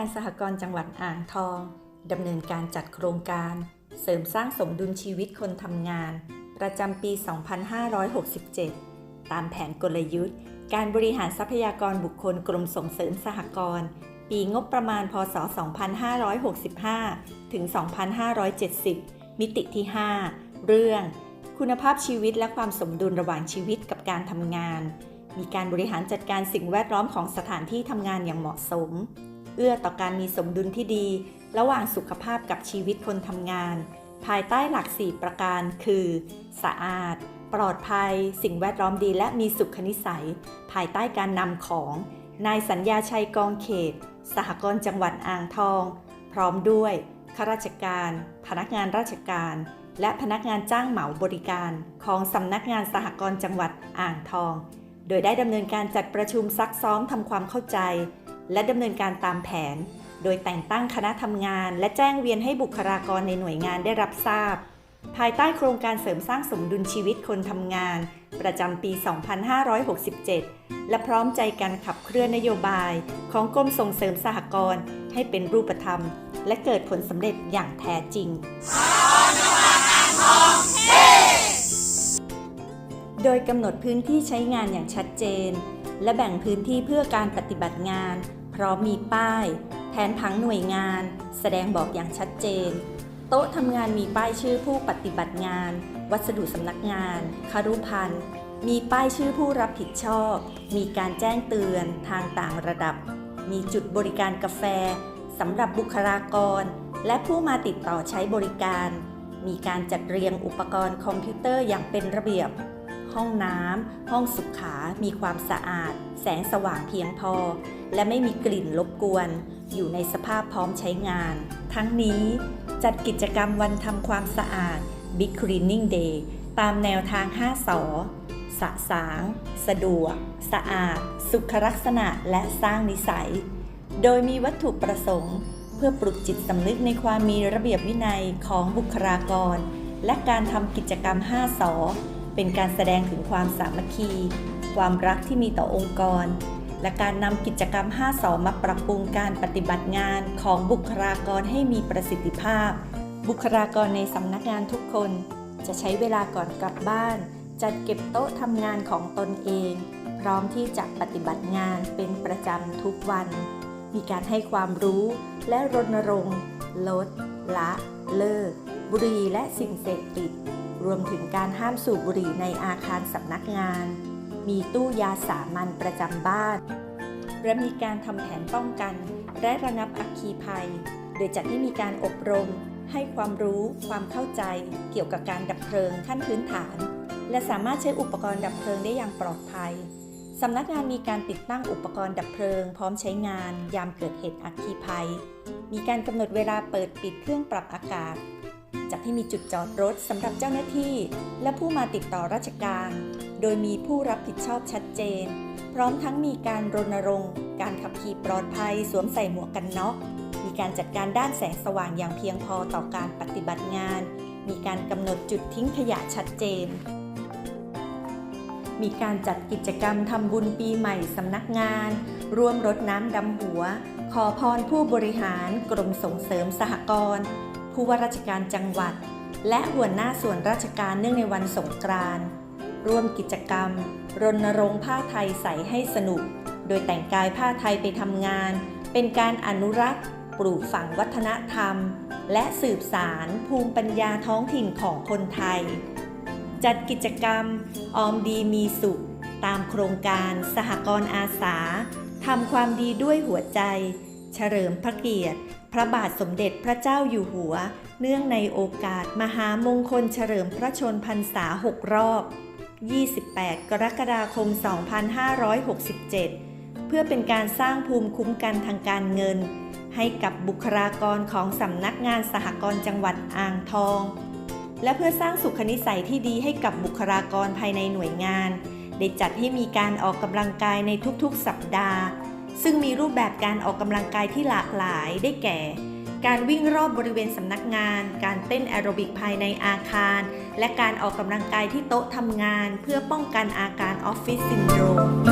านสหกรณ์จังหวัดอ่างทองดำเนินการจัดโครงการ เสริมสร้างสมดุลชีวิตคนทำงาน ประจำปี 2567 ตามแผนกลยุทธ์ การบริหารทรัพยากรบุคคลกรมส่งเสริมสหกรณ์ปีงบประมาณพศ 2565 ถึง 2570 มิติที่ 5 เรื่อง คุณภาพชีวิตและความสมดุลระหว่างชีวิตกับการทำงาน มีการบริหารจัดการสิ่งแวดล้อมของสถานที่ทำงานอย่างเหมาะสม เอื้อต่อการมีสมดุลที่ดี ระหว่างสุขภาพกับชีวิตคนทำงาน ภายใต้หลัก 4 ประการคือ สะอาด ปลอดภัย สิ่งแวดล้อมดี และมีสุขนิสัย ภายใต้การนำของ นายสัญญาชัยกองเขต สหกรณ์จังหวัดอ่างทอง พร้อมด้วยข้าราชการ พนักงานราชการ และพนักงานจ้างเหมาบริการ ของสำนักงานสหกรณ์จังหวัดอ่างทอง โดยได้ดำเนินการจัดประชุมซักซ้อมทำความเข้าใจ และดำเนินการตามแผน โดยแต่งตั้งคณะทำงาน และแจ้งเวียนให้บุคลากรในหน่วยงานได้รับทราบ ภายใต้โครงการเสริมสร้างสมดุลชีวิตคนทำงาน ประจำปี 2567 และพร้อมใจกันขับเคลื่อนนโยบาย ของกรมส่งเสริมสหกรณ์ให้เป็นรูปธรรม และเกิดผลสำเร็จอย่างแท้จริงโดยกำหนดพื้นที่ใช้งานอย่างชัดเจน และแบ่งพื้นที่เพื่อการปฏิบัติงาน ร้อมมีป้าย แผนผังหน่วยงาน แสดงบอกอย่างชัดเจน โต๊ะทำงานมีป้ายชื่อผู้ปฏิบัติงาน วัสดุสำนักงานคารุพันธ์มีป้ายชื่อผู้รับผิดชอบ มีการแจ้งเตือนทางต่างระดับ มีจุดบริการกาแฟสำหรับบุคลากร และผู้มาติดต่อใช้บริการ มีการจัดเรียงอุปกรณ์คอมพิวเตอร์อย่างเป็นระเบียบ ห้องน้ำห้องสุขา มีความสะอาด แสงสว่างเพียงพอ และไม่มีกลิ่นรบกวน อยู่ในสภาพพร้อมใช้งาน ทั้งนี้จัดกิจกรรมวันทำความสะอาด Big Cleaning Day ตามแนวทาง 5สอสะสาง สะดวก สะอาด สุขลักษณะและสร้างนิสัย โดยมีวัตถุประสงค์ เพื่อปลุกจิตสำนึกในความมีระเบียบวินัยของบุคลากร และการทำกิจกรรม 5สอ เป็นการแสดงถึงความสามัคคี ความรักที่มีต่อองค์กร และการนำกิจกรรม 5สอมาปรับปรุงการปฏิบัติงานของบุคลากรให้มีประสิทธิภาพ บุคลากรในสำนักงานทุกคน จะใช้เวลาก่อนกลับบ้าน จัดเก็บโต๊ะทำงานของตนเอง พร้อมที่จะปฏิบัติงานเป็นประจำทุกวัน มีการให้ความรู้และรณรงค์ ลด ละ เลิก บุหรี่และสิ่งเสพติด รวมถึงการห้ามสูบบุหรี่ในอาคารสำนักงาน มีตู้ยาสามัญประจำบ้าน และมีการทำแผนป้องกัน และระงับอัคคีภัย โดยจัดให้มีการอบรม ให้ความรู้ความเข้าใจ เกี่ยวกับการดับเพลิงขั้นพื้นฐาน และสามารถใช้อุปกรณ์ดับเพลิงได้อย่างปลอดภัยสำนักงานมีการติดตั้งอุปกรณ์ดับเพลิง พร้อมใช้งาน ยามเกิดเหตุอัคคีภัย มีการกำหนดเวลาเปิดปิดเครื่องปรับอากาศ จัดให้มีจุดจอดรถสำหรับเจ้าหน้าที่ และผู้มาติดต่อราชการ โดยมีผู้รับผิดชอบชัดเจน พร้อมทั้งมีการรณรงค์ การขับขี่ปลอดภัยสวมใส่หมวกกันน็อก มีการจัดการด้านแสงสว่างอย่างเพียงพอต่อการปฏิบัติงาน มีการกำหนดจุดทิ้งขยะชัดเจน มีการจัดกิจกรรมทำบุญปีใหม่สำนักงาน ร่วมรดน้ำดำหัว ขอพรผู้บริหาร กรมส่งเสริมสหกรณ์ ผู้ว่าราชการจังหวัด และหัวหน้าส่วนราชการเนื่องในวันสงกรานต์ร่วมกิจกรรม รณรงค์ผ้าไทยใส่ให้สนุก โดยแต่งกายผ้าไทยไปทำงาน เป็นการอนุรักษ์ ปลูกฝังวัฒนธรรม และสืบสารภูมิปัญญาท้องถิ่นของคนไทย จัดกิจกรรม ออมดีมีสุข ตามโครงการสหกรณ์อาสาทำความดีด้วยหัวใจ เฉลิมพระเกียรติ พระบาทสมเด็จพระเจ้าอยู่หัว เนื่องในโอกาสมหามงคลเฉลิมพระชนพรรษา 6 รอบ 28 กรกฎาคม 2567 เพื่อเป็นการสร้างภูมิคุ้มกันทางการเงิน ให้กับบุคลากรของสำนักงานสหกรณ์จังหวัดอ่างทอง และเพื่อสร้างสุขนิสัยที่ดีให้กับบุคลากรภายในหน่วยงาน ได้จัดให้มีการออกกำลังกายในทุกๆ สัปดาห์ ซึ่งมีรูปแบบการออกกำลังกายที่หลากหลายได้แก่ การวิ่งรอบบริเวณสำนักงาน การเต้นแอโรบิกภายในอาคาร และการออกกำลังกายที่โต๊ะทำงาน เพื่อป้องกันอาการออฟฟิศซินโดรม